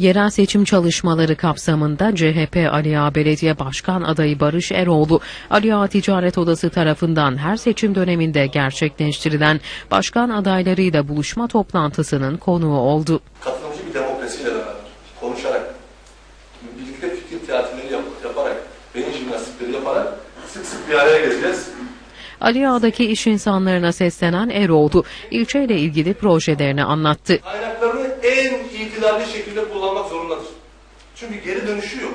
Yerel seçim çalışmaları kapsamında CHP Ali Ağa Belediye Başkan adayı Barış Eroğlu, Ali Ağa Ticaret Odası tarafından her seçim döneminde gerçekleştirilen başkan adaylarıyla buluşma toplantısının konuğu oldu. katılımcı bir demokrasiyle beraber konuşarak, birlikte fikir tiyatroları yap- yaparak, beyin jimnastikleri yaparak sık sık bir araya geleceğiz. Ali Ağa'daki iş insanlarına seslenen Eroğlu, ilçeyle ilgili projelerini anlattı. Kaynaklarını en itidarlı şekilde kullanmak zorundadır. Çünkü geri dönüşü yok.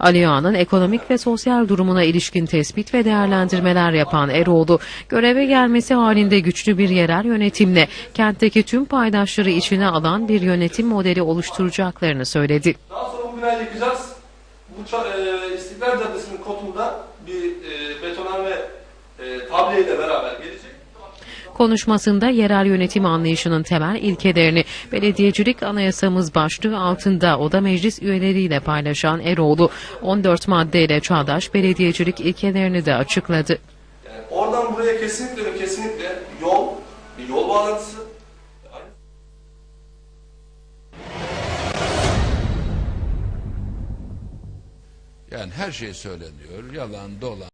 Ali Ağa'nın ekonomik ve sosyal durumuna ilişkin tespit ve değerlendirmeler yapan Eroğlu, göreve gelmesi halinde güçlü bir yerel yönetimle kentteki tüm paydaşları içine alan bir yönetim modeli oluşturacaklarını söyledi. Daha sonra bu binayı yıkacağız. Bu e, İstiklal Caddesi'nin kotunda bir e, betonarme e, tableyle beraber gelecek. Konuşmasında yerel yönetim anlayışının temel ilkelerini belediyecilik anayasamız başlığı altında oda meclis üyeleriyle paylaşan Eroğlu, 14 maddeyle çağdaş belediyecilik ilkelerini de açıkladı. Yani oradan buraya kesinlikle ve kesinlikle yol, bir yol bağlantısı. Yani her şey söyleniyor, yalan, dolan.